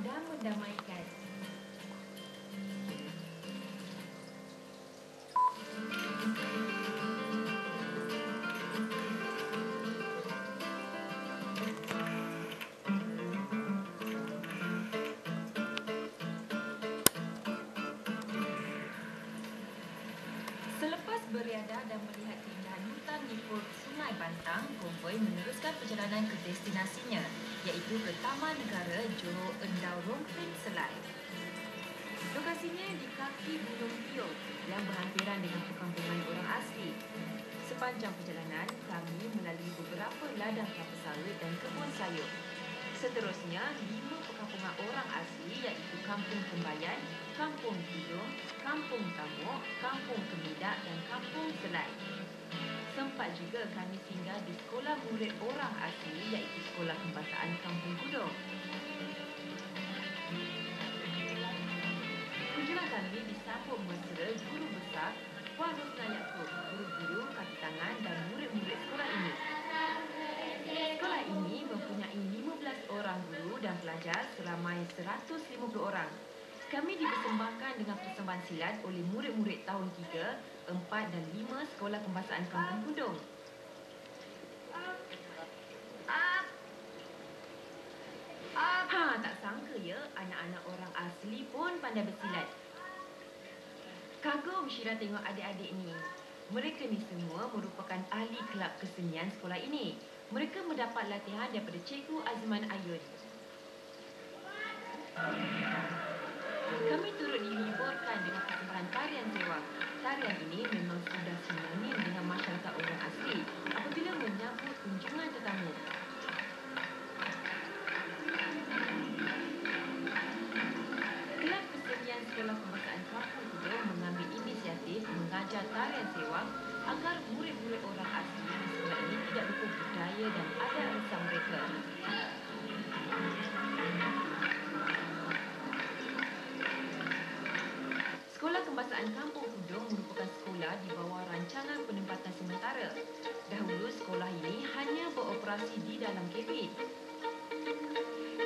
dan mendamaikan. Beriadah dan melihat keindahan hutan nipur Sungai Bantang, konvoi meneruskan perjalanan ke destinasinya, iaitu ke Taman Negara Johor Endau Rompin Selai. Lokasinya di kaki Gunung Pio yang berhampiran dengan perkampungan orang asli. Sepanjang perjalanan, kami melalui beberapa ladang kelapa sawit dan kebun sayur. Seterusnya, lima perkampungan orang asli iaitu Kampung Kembayan, Kampung Kidung, Kampung Tamuk, Kampung Kemidak dan Kampung Selai. Sempat juga kami singgah di sekolah murid orang asli iaitu Sekolah Kembasaan Kampung Kudung. Kunjungan kami disambut mesra guru besar Puan Rosna Yaakob, pelajar seramai 150 orang. Kami dipersembahkan dengan persembahan silat oleh murid-murid tahun 3, 4 dan 5 Sekolah Kembasaan Kampung Kudung. Ha, tak sangka ya anak-anak orang asli pun pandai bersilat. Kagum Syira tengok adik-adik ni. Mereka ni semua merupakan ahli kelab kesenian sekolah ini. Mereka mendapat latihan daripada Cikgu Azman Ayun. Kami turut dihiburkan dengan persembahan tarian sewang. Tarian ini memang sudah sinonim dengan masyarakat orang asli apabila menyambut kunjungan tetamu. Sekolah Kebangsaan Kampung Kudung mengambil inisiatif mengajar tarian sewang agar murid-murid orang asli di sekolah ini tidak lupa budaya dan Kembasaan Kampung Kudung merupakan sekolah di bawah rancangan penempatan sementara. Dahulu sekolah ini hanya beroperasi di dalam kabin.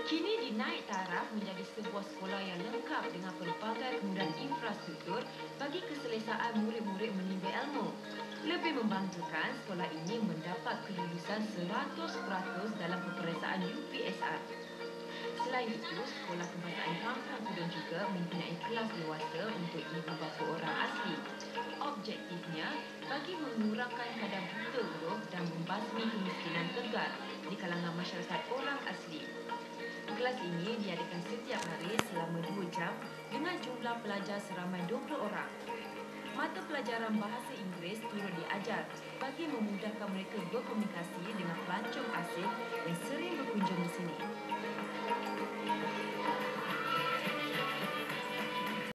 Kini dinaik taraf menjadi sebuah sekolah yang lengkap dengan pelbagai kemudahan infrastruktur bagi keselesaan murid-murid menimba ilmu. Lebih membanggakan, sekolah ini mendapat kelulusan 100% dalam peperiksaan UPSR. Selain itu, Sekolah Kebangsaan Kampung Kudung juga mempunyai kelas dewasa untuk ibu bapa orang asli. Objektifnya, bagi mengurangkan kadar buta huruf dan membasmi kemiskinan tegar di kalangan masyarakat orang asli. Kelas ini diadakan setiap hari selama 2 jam dengan jumlah pelajar seramai 20 orang. Mata pelajaran bahasa Inggeris turut diajar bagi memudahkan mereka berkomunikasi dengan pelancong asing yang sering.